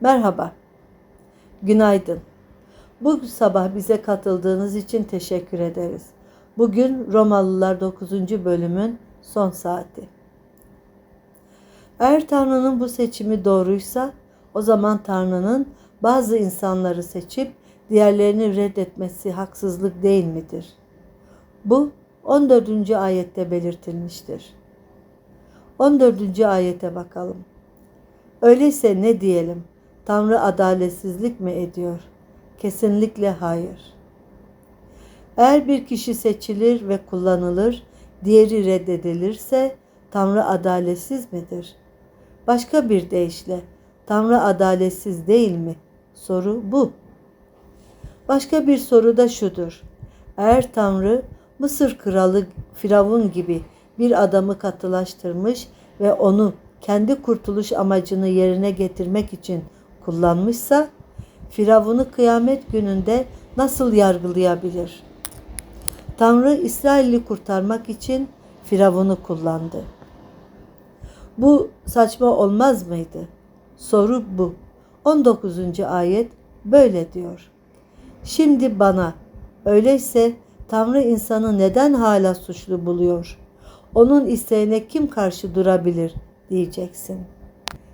Merhaba. Günaydın. Bu sabah bize katıldığınız için teşekkür ederiz. Bugün Romalılar 9. bölümün son saati. Eğer Tanrı'nın bu seçimi doğruysa o zaman Tanrı'nın bazı insanları seçip diğerlerini reddetmesi haksızlık değil midir? Bu 14. ayette belirtilmiştir. 14. ayete bakalım. Öyleyse ne diyelim? Tanrı adaletsizlik mi ediyor? Kesinlikle hayır. Eğer bir kişi seçilir ve kullanılır, diğeri reddedilirse Tanrı adaletsiz midir? Başka bir deyişle Tanrı adaletsiz değil mi? Soru bu. Başka bir soru da şudur. Eğer Tanrı Mısır kralı Firavun gibi bir adamı katılaştırmış ve onu kendi kurtuluş amacını yerine getirmek için kullanmışsa Firavun'u kıyamet gününde nasıl yargılayabilir? Tanrı İsrail'i kurtarmak için Firavun'u kullandı. Bu saçma olmaz mıydı? Soru bu. 19. ayet böyle diyor. Şimdi bana öyleyse Tanrı insanı neden hala suçlu buluyor? Onun isteğine kim karşı durabilir diyeceksin.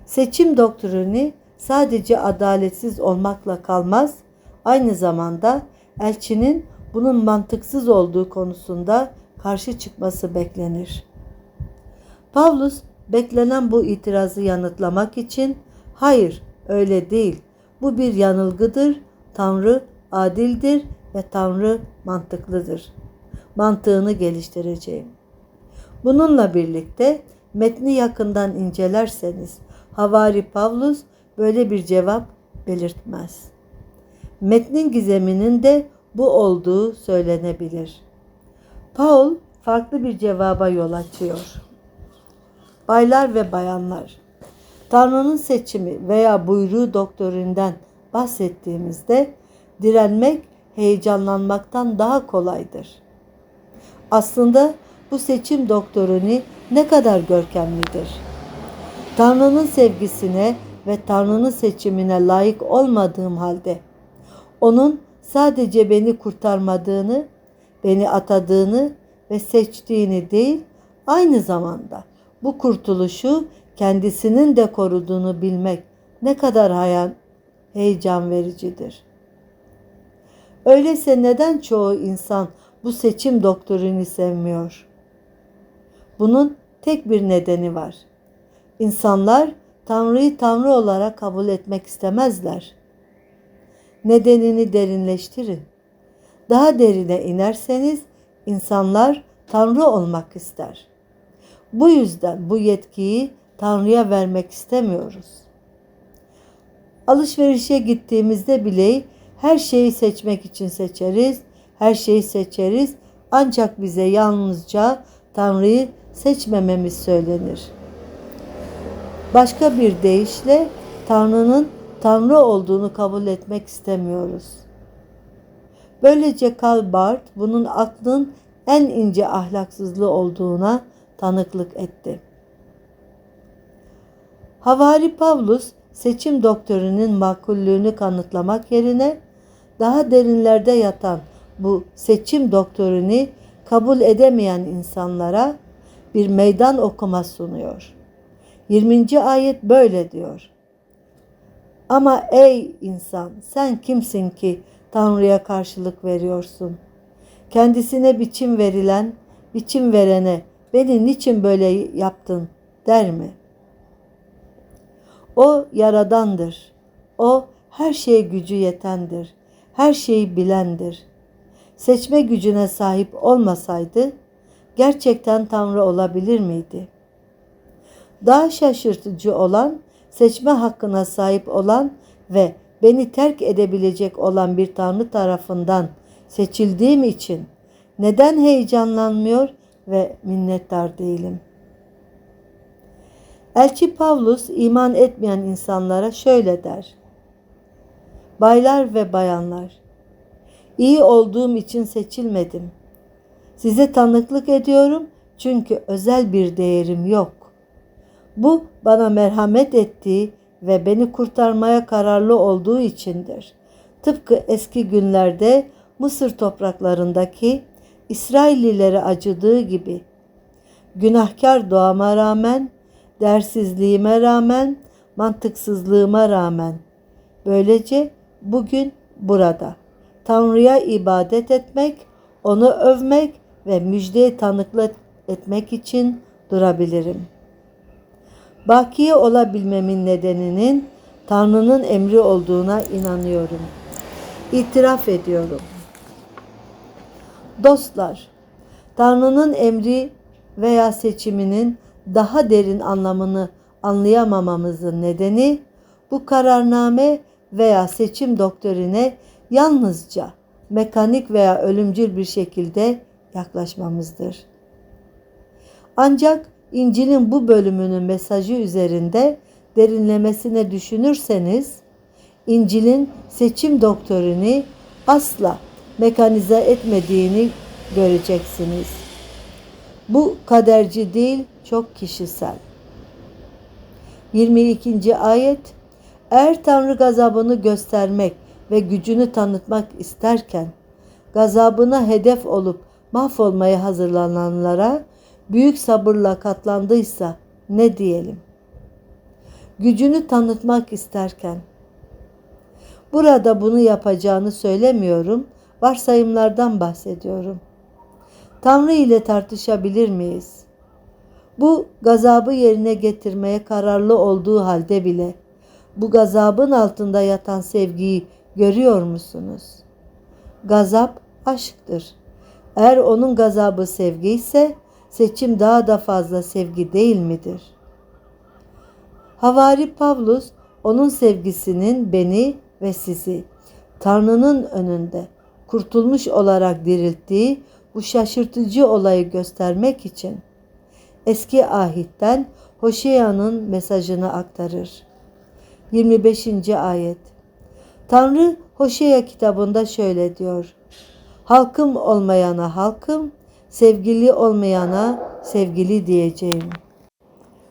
Seçim doktrini sadece adaletsiz olmakla kalmaz, aynı zamanda elçinin bunun mantıksız olduğu konusunda karşı çıkması beklenir. Pavlus beklenen bu itirazı yanıtlamak için hayır öyle değil bu bir yanılgıdır, Tanrı adildir ve Tanrı mantıklıdır. Mantığını geliştireceğim. Bununla birlikte metni yakından incelerseniz Havari Pavlus böyle bir cevap belirtmez. Metnin gizeminin de bu olduğu söylenebilir. Paul farklı bir cevaba yol açıyor. Baylar ve bayanlar, Tanrı'nın seçimi veya buyruğu doktorinden bahsettiğimizde direnmek heyecanlanmaktan daha kolaydır. Aslında bu seçim doktorini ne kadar görkemlidir. Tanrı'nın sevgisine ve Tanrı'nın seçimine layık olmadığım halde onun sadece beni kurtarmadığını, beni atadığını ve seçtiğini değil, aynı zamanda bu kurtuluşu kendisinin de koruduğunu bilmek ne kadar hayal, heyecan vericidir. Öyleyse neden çoğu insan bu seçim doktorini sevmiyor? Bunun tek bir nedeni var. İnsanlar Tanrı'yı Tanrı olarak kabul etmek istemezler. Nedenini derinleştirin. Daha derine inerseniz insanlar Tanrı olmak ister. Bu yüzden bu yetkiyi Tanrı'ya vermek istemiyoruz. Alışverişe gittiğimizde bile her şeyi seçmek için seçeriz, her şeyi seçeriz ancak bize yalnızca Tanrı'yı seçmememiz söylenir. Başka bir deyişle Tanrı'nın Tanrı olduğunu kabul etmek istemiyoruz. Böylece Karl Barth bunun aklın en ince ahlaksızlığı olduğuna tanıklık etti. Havari Pavlus seçim doktorunun makullüğünü kanıtlamak yerine daha derinlerde yatan bu seçim doktorunu kabul edemeyen insanlara bir meydan okuma sunuyor. 20. ayet böyle diyor. Ama ey insan sen kimsin ki Tanrı'ya karşılık veriyorsun? Kendisine biçim verilen, biçim verene beni niçin böyle yaptın der mi? O yaradandır. O her şeye gücü yetendir. Her şeyi bilendir. Seçme gücüne sahip olmasaydı gerçekten Tanrı olabilir miydi? Daha şaşırtıcı olan seçme hakkına sahip olan ve beni terk edebilecek olan bir Tanrı tarafından seçildiğim için neden heyecanlanmıyor ve minnettar değilim? Elçi Pavlus iman etmeyen insanlara şöyle der. Baylar ve bayanlar, iyi olduğum için seçilmedim. Size tanıklık ediyorum çünkü özel bir değerim yok. Bu bana merhamet ettiği ve beni kurtarmaya kararlı olduğu içindir. Tıpkı eski günlerde Mısır topraklarındaki İsraillilere acıdığı gibi günahkar doğama rağmen, dersizliğime rağmen, mantıksızlığıma rağmen böylece bugün burada Tanrı'ya ibadet etmek, onu övmek ve müjdeye tanıklık etmek için durabilirim. Bakiye olabilmemin nedeninin Tanrı'nın emri olduğuna inanıyorum. İtiraf ediyorum. Dostlar, Tanrı'nın emri veya seçiminin daha derin anlamını anlayamamamızın nedeni bu kararname veya seçim doktorine yalnızca mekanik veya ölümcül bir şekilde yaklaşmamızdır. Ancak İncil'in bu bölümünün mesajı üzerinde derinlemesine düşünürseniz İncil'in seçim doktorini asla mekanize etmediğini göreceksiniz. Bu kaderci değil, çok kişisel. 22. ayet Eğer Tanrı gazabını göstermek ve gücünü tanıtmak isterken gazabına hedef olup mahvolmaya hazırlananlara büyük sabırla katlandıysa ne diyelim? Gücünü tanıtmak isterken Burada bunu yapacağını söylemiyorum, varsayımlardan bahsediyorum. Tanrı ile tartışabilir miyiz? Bu gazabı yerine getirmeye kararlı olduğu halde bile bu gazabın altında yatan sevgiyi görüyor musunuz? Gazap aşktır. Eğer onun gazabı sevgi ise seçim daha da fazla sevgi değil midir? Havari Pavlus onun sevgisinin beni ve sizi Tanrı'nın önünde kurtulmuş olarak dirilttiği bu şaşırtıcı olayı göstermek için eski ahitten Hoşeya'nın mesajını aktarır. 25. ayet Tanrı Hoşeya kitabında şöyle diyor. Halkım olmayana halkım, sevgili olmayana sevgili diyeceğim.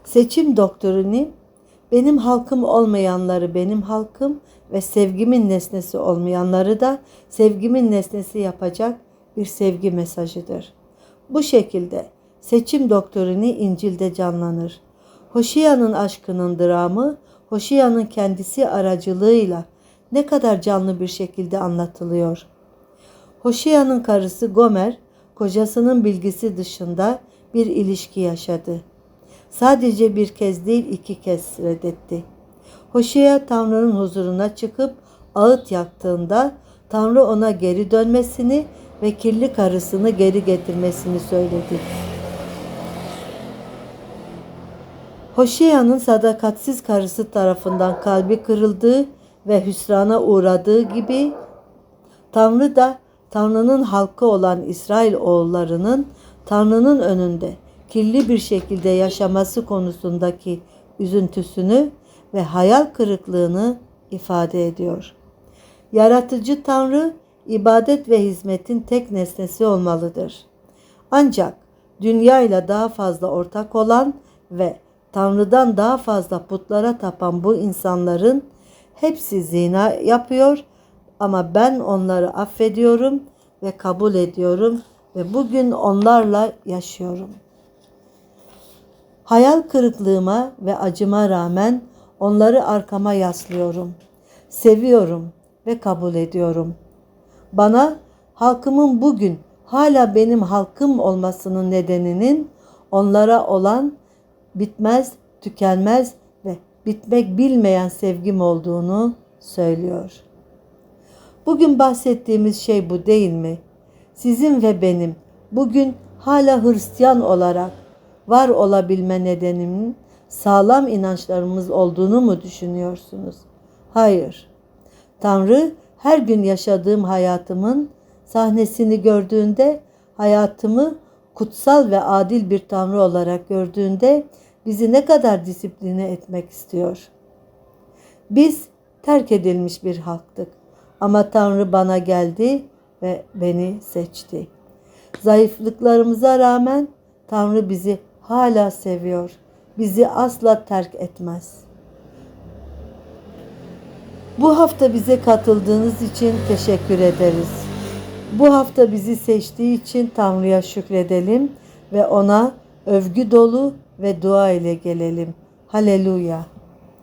Seçim doktorini benim halkım olmayanları benim halkım ve sevgimin nesnesi olmayanları da sevgimin nesnesi yapacak bir sevgi mesajıdır. Bu şekilde seçim doktorini İncil'de canlanır. Hoşiya'nın aşkının dramı, Hoşiya'nın kendisi aracılığıyla ne kadar canlı bir şekilde anlatılıyor. Hoşiya'nın karısı Gomer, kocasının bilgisi dışında bir ilişki yaşadı. Sadece bir kez değil iki kez reddetti. Hoşea Tanrı'nın huzuruna çıkıp ağıt yaktığında Tanrı ona geri dönmesini ve kirli karısını geri getirmesini söyledi. Hoşeya'nın sadakatsiz karısı tarafından kalbi kırıldığı ve hüsrana uğradığı gibi Tanrı da Tanrı'nın halkı olan İsrail oğullarının Tanrı'nın önünde kirli bir şekilde yaşaması konusundaki üzüntüsünü ve hayal kırıklığını ifade ediyor. Yaratıcı Tanrı ibadet ve hizmetin tek nesnesi olmalıdır. Ancak dünyayla daha fazla ortak olan ve Tanrı'dan daha fazla putlara tapan bu insanların hepsi zina yapıyor ama ben onları affediyorum ve kabul ediyorum ve bugün onlarla yaşıyorum. Hayal kırıklığıma ve acıma rağmen onları arkama yaslıyorum. Seviyorum ve kabul ediyorum. Bana halkımın bugün hala benim halkım olmasının nedeninin onlara olan bitmez, tükenmez ve bitmek bilmeyen sevgim olduğunu söylüyor. Bugün bahsettiğimiz şey bu değil mi? Sizin ve benim bugün hala Hristiyan olarak var olabilme nedenimin sağlam inançlarımız olduğunu mu düşünüyorsunuz? Hayır. Tanrı her gün yaşadığım hayatımın sahnesini gördüğünde hayatımı kutsal ve adil bir Tanrı olarak gördüğünde bizi ne kadar disipline etmek istiyor. Biz terk edilmiş bir halktık ama Tanrı bana geldi ve beni seçti. Zayıflıklarımıza rağmen Tanrı bizi hala seviyor. Bizi asla terk etmez. Bu hafta bize katıldığınız için teşekkür ederiz. Bu hafta bizi seçtiği için Tanrı'ya şükredelim ve ona övgü dolu ve dua ile gelelim. Haleluya.